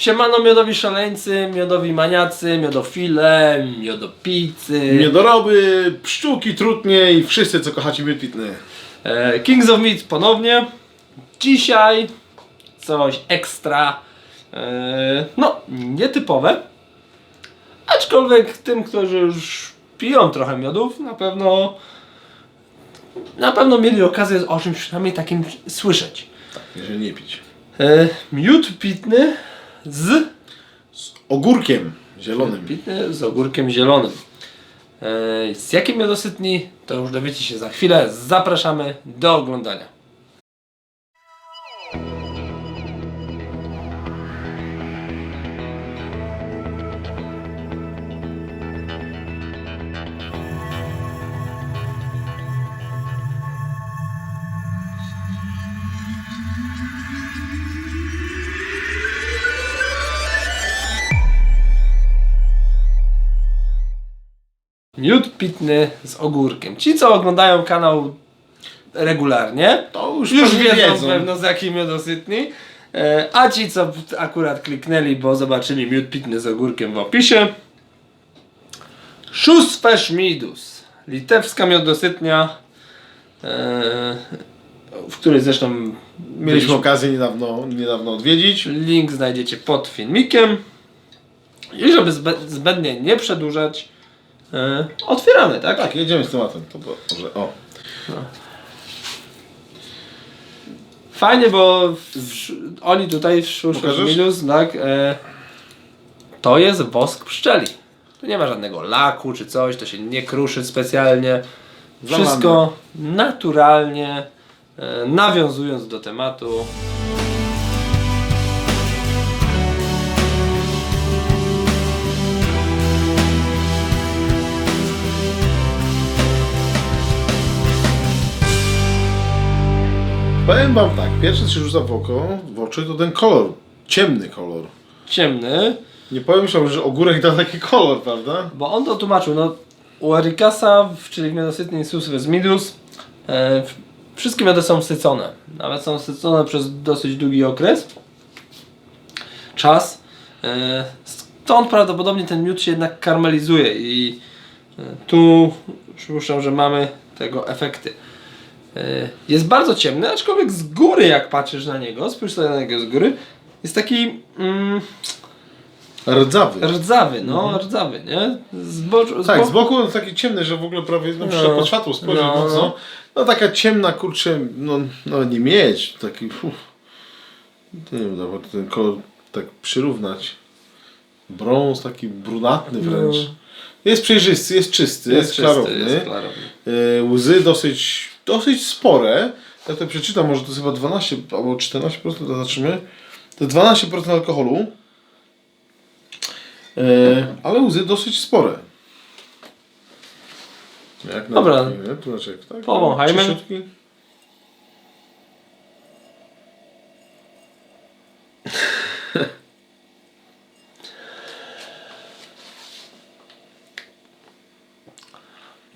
Siemano miodowi szaleńcy, miodowi maniacy, miodofile, miodopicy, Niedoroby, pszczółki, trutnie i wszyscy, co kochacie miód pitny. e, Kings of Meat ponownie. Dzisiaj coś ekstra, e, no nietypowe, aczkolwiek tym, którzy już piją trochę miodów, na pewno na pewno mieli okazję o czymś przynajmniej takim słyszeć. Jeżeli nie pić. E, miód pitny z Ogórkiem zielonym. Pitny z ogórkiem zielonym. E, Z jakim miodosytni, to już dowiecie się za chwilę. Zapraszamy do oglądania. Miód pitny z ogórkiem. Ci, co oglądają kanał regularnie, To już, już pewnie wiedzą, pewno z jakim miodosytni. E, A ci, co akurat kliknęli, bo zobaczyli miód pitny z ogórkiem w opisie. Szóstfesz midus. Litewska miodosytnia, e, w której zresztą Mieliśmy okazję niedawno, niedawno odwiedzić. Link znajdziecie pod filmikiem. I żeby zbędnie nie przedłużać, e, otwieramy, tak? Tak, jedziemy z tematem. To było, może, o. Fajnie, bo oni tutaj w Pokażesz? Minus, tak, e, to jest wosk pszczeli. Tu nie ma żadnego laku czy coś, to się nie kruszy specjalnie. Wszystko naturalnie, e, nawiązując do tematu. Powiem wam tak, pierwsze co się rzuca w oko, w oczy, to ten kolor. Ciemny kolor. Ciemny, Nie powiem się, że ogórek da taki kolor, prawda? Bo on to tłumaczył, no u Erikasa, w- czyli miodosytny Sus Midus, e, w- wszystkie miody są sycone. Nawet są sycone przez dosyć długi okres. Czas. E, stąd prawdopodobnie ten miód się jednak karmelizuje i e, tu przypuszczam, że mamy tego efekty. E, jest bardzo ciemny, aczkolwiek z góry jak patrzysz na niego, spójrz sobie na niego z góry, jest taki... Mm, Rdzawy. Rdzawy, no, rdzawy, nie? Z boczu, Tak, z boku on jest taki ciemny, że w ogóle prawie no, No. pod światło spojrzeć No, mocno. no. No taka ciemna, kurczę, no, no nie mieć, taki uf. Nie wiem, no, bo ten kolor tak przyrównać. Brąz taki brunatny wręcz. Jest przejrzysty, jest czysty, jest, czysty, klarowny. Jest klarowny. E, Łzy dosyć, dosyć spore. Ja to przeczytam, może to jest chyba 12 albo 14%, to zobaczymy. To jest 12% alkoholu. E, ale łzy dosyć spore. Jak na Dobra. taki, nie? Tu znaczy, tak? Powąchajmy. Czyściutki.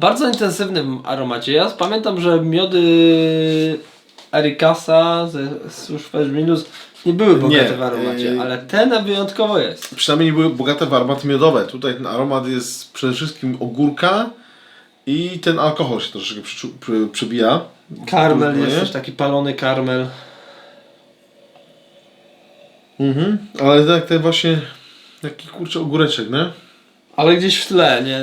Bardzo intensywnym aromacie. Ja pamiętam, że miody Erikasa ze Sush Minus nie były bogate Nie, w aromacie, yy. ale ten wyjątkowo jest. Przynajmniej nie były bogate w aromaty miodowe. Tutaj ten aromat jest przede wszystkim ogórka i ten alkohol się troszeczkę przyczu- przy, przybija. Karmel jest też taki palony karmel. Mhm. Ale tak ten właśnie taki kurczę ogóreczek, nie? Ale gdzieś w tle, nie?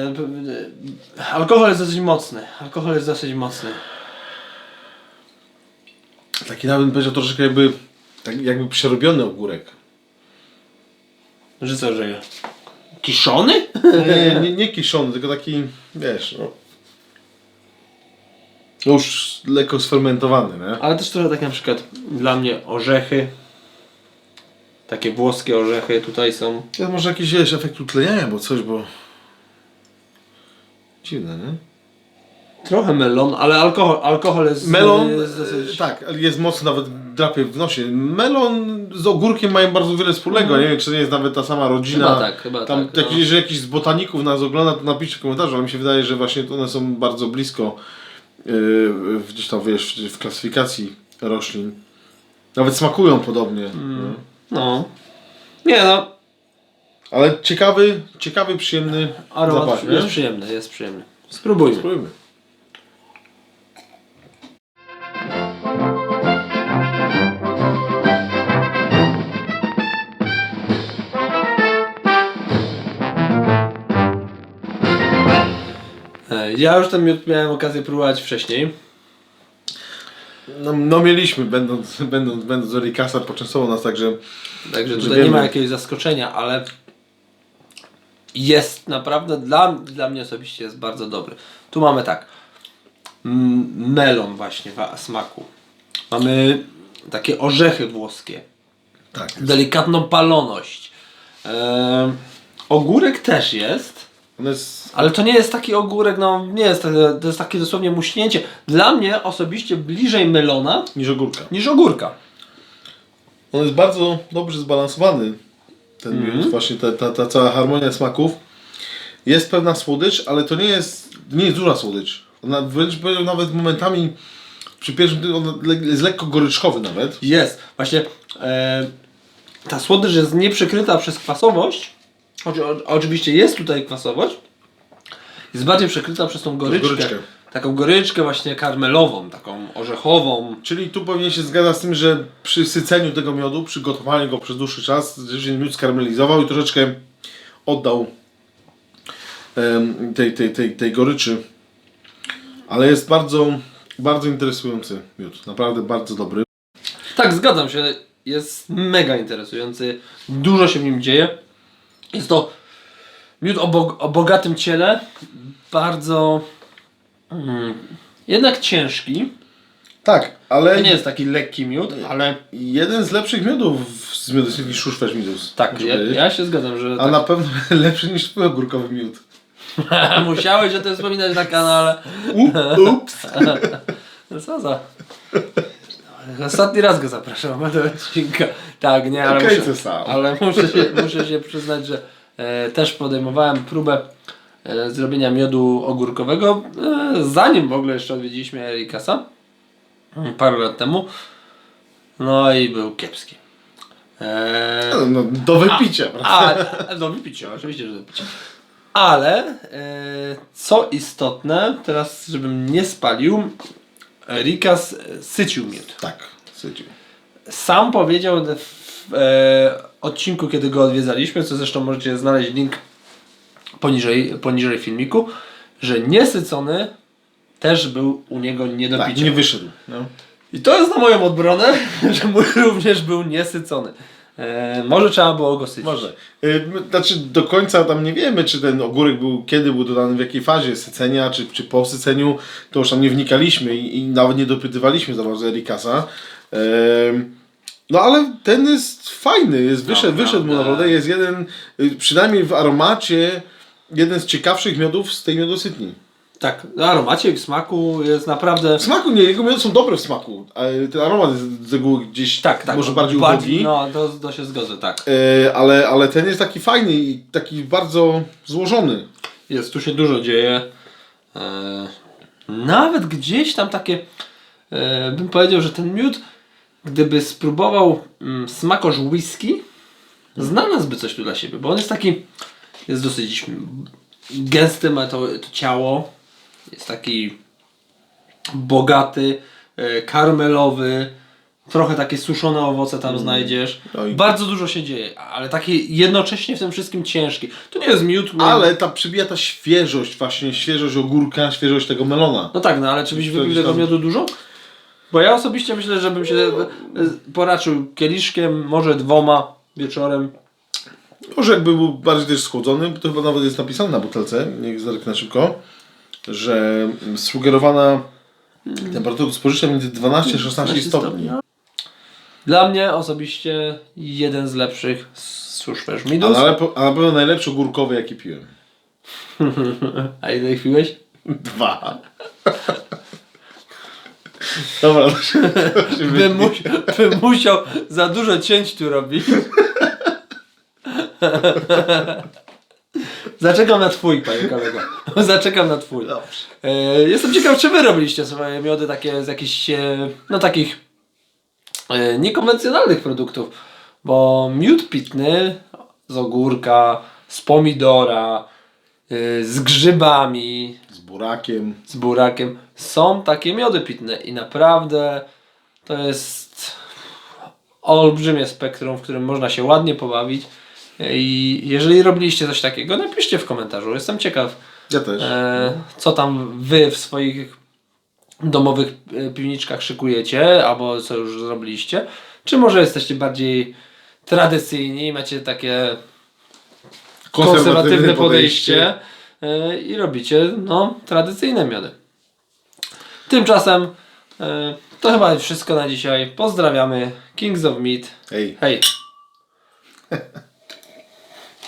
Alkohol jest dosyć mocny. Alkohol jest dosyć mocny. Taki nawet bym powiedział troszeczkę jakby tak jakby przerobiony ogórek. Że co, że kiszony? Nie, nie, nie kiszony, tylko taki, wiesz, no. Już lekko sfermentowany, nie? Ale też trochę tak na przykład dla mnie orzechy. Takie włoskie orzechy tutaj są. To może jakiś wiesz, efekt utleniania, bo coś, bo... Dziwne, nie? Trochę melon, ale alkohol, alkohol jest, Melon, jest dosyć... e, tak, jest mocno nawet drapie w nosie. Melon z ogórkiem mają bardzo wiele wspólnego, nie wiem, czy to nie jest nawet ta sama rodzina. Chyba tak, chyba Tam tak, jakiś, no. że jakiś z botaników nas ogląda, to napiszcie w komentarzu, ale mi się wydaje, że właśnie one są bardzo blisko yy, gdzieś tam, wiesz, w klasyfikacji roślin. Nawet smakują podobnie. No. Nie no, Ale ciekawy, ciekawy, przyjemny aromat zapach, nie? jest przyjemny, jest przyjemny. Spróbujmy. Spróbujmy. E, Ja już ten miód miałem okazję próbować wcześniej. No, no mieliśmy, będąc, będąc, będąc Rikasa, poczęstował nas także Także Że tutaj nie wiemy. ma jakiegoś zaskoczenia, ale jest naprawdę, dla, dla mnie osobiście jest bardzo dobry. Tu mamy tak, melon właśnie w smaku. Mamy takie orzechy włoskie, tak, delikatną paloność. Eee, ogórek też jest, jest ale to nie jest taki ogórek, no nie jest, to jest takie dosłownie muśnięcie. Dla mnie osobiście bliżej melona niż ogórka. niż ogórka. On jest bardzo dobrze zbalansowany, ten Mhm. miód, właśnie ta, ta, ta cała harmonia smaków. Jest pewna słodycz, ale to nie jest, nie jest duża słodycz. Ona wręcz powiedział nawet momentami, przy pierwszym, on jest lekko goryczkowy nawet. Jest. Właśnie e, ta słodycz jest nieprzykryta przez kwasowość. Oczy, oczywiście jest tutaj kwasowość. Jest bardziej przykryta przez tą goryczkę. goryczkę. Taką goryczkę właśnie karmelową, taką orzechową. Czyli tu pewnie się zgadza z tym, że przy syceniu tego miodu, przy gotowaniu go przez dłuższy czas, się miód skarmelizował i troszeczkę oddał em, tej, tej, tej, tej goryczy. Ale jest bardzo, bardzo interesujący miód. Naprawdę bardzo dobry. Tak, zgadzam się. Jest mega interesujący. Dużo się w nim dzieje. Jest to miód o, o bogatym ciele. Bardzo mm, jednak ciężki. Tak, ale To nie jest taki lekki miód, ale jeden z lepszych miodów z miodu jest Szuszwesz Midus. tak, ja, ja się zgadzam, że A tak. na pewno lepszy niż twój ogórkowy miód. Musiałeś o tym wspominać na kanale. Ups. No Co za... Ostatni raz go zapraszam do odcinka. Tak, nie, ale, Okej, muszę, sam. ale muszę, się, muszę się przyznać, że e, też podejmowałem próbę e, zrobienia miodu ogórkowego, e, zanim w ogóle jeszcze odwiedziliśmy Erikasa mm, parę lat temu. No i był kiepski. E, No, do wypicia, prawda? a, do wypicia, oczywiście, że do wypicia. Ale e, co istotne, teraz żebym nie spalił, Rikas e, sycił miód. Tak, syciu. Sam powiedział w e, odcinku, kiedy go odwiedzaliśmy, co zresztą możecie znaleźć link poniżej, poniżej filmiku, że niesycony też był u niego nie do Tak, picia. nie wyszedł. No. I to jest na moją obronę, że mój również był niesycony. E, może trzeba było go sycić. Może. Y, my- Znaczy do końca tam nie wiemy, czy ten ogórek był, kiedy był dodany, w jakiej fazie sycenia, czy, czy po syceniu, to już tam nie wnikaliśmy i, i nawet nie dopytywaliśmy za bardzo Erikasa. Em, no ale ten jest fajny, jest wyszedł, No, wyszedł mu naprawdę, jest jeden, y, przynajmniej w aromacie, jeden z ciekawszych miodów z tej miodosytni. Tak, w aromacie, w smaku jest naprawdę... W smaku nie, jego miody są dobre w smaku, ale ten aromat jest z reguły gdzieś Tak, tak. może bardziej ubogi. No, to, to się zgodzę, tak. E, ale, ale ten jest taki fajny i taki bardzo złożony. Jest, tu się dużo dzieje. E, nawet gdzieś tam takie, e, bym powiedział, że ten miód, gdyby spróbował mm, smakosz whisky, znalazłby coś tu dla siebie, bo on jest taki, jest dosyć mm, gęsty, ma to, to ciało, jest taki bogaty, e, karmelowy, trochę takie suszone owoce tam znajdziesz. No i- Bardzo dużo się dzieje, ale taki jednocześnie w tym wszystkim ciężki. To nie jest miód. Ale ta przybija ta świeżość, właśnie świeżość ogórka, świeżość tego melona. No tak, no ale czy byś wypił tego tam- miodu dużo? Bo ja osobiście myślę, że bym się e, poraczył kieliszkiem, może dwoma wieczorem. Może jakby był bardziej też schłodzony, bo to chyba nawet jest napisane na butelce, niech zerknę szybko, że sugerowana temperatura spożyczenia między 12 a 16 stopni. Dla mnie osobiście jeden z lepszych A midus. na, lepo- a na pewno najlepszy ogórkowy jaki piłem. A ile ich piłeś? Dwa. Dobra, to się, to się Bym, musi, bym musiał za dużo cięć tu robić. Zaczekam na twój, panie kolego. Zaczekam na twój. Dobrze. E, jestem ciekaw, czy wy robiliście swoje miody takie z jakichś, e, no takich e, niekonwencjonalnych produktów. Bo miód pitny z ogórka, z pomidora, z grzybami, Z burakiem. z burakiem są takie miody pitne i naprawdę to jest olbrzymie spektrum, w którym można się ładnie pobawić. I jeżeli robiliście coś takiego, napiszcie w komentarzu. Jestem ciekaw, Ja też. e, co tam wy w swoich domowych e, piwniczkach szykujecie, albo co już zrobiliście. Czy może jesteście bardziej tradycyjni, macie takie konserwatywne podejście e, i robicie no, tradycyjne miody. Tymczasem e, to chyba wszystko na dzisiaj. Pozdrawiamy Kings of Meat. Ej. Hej!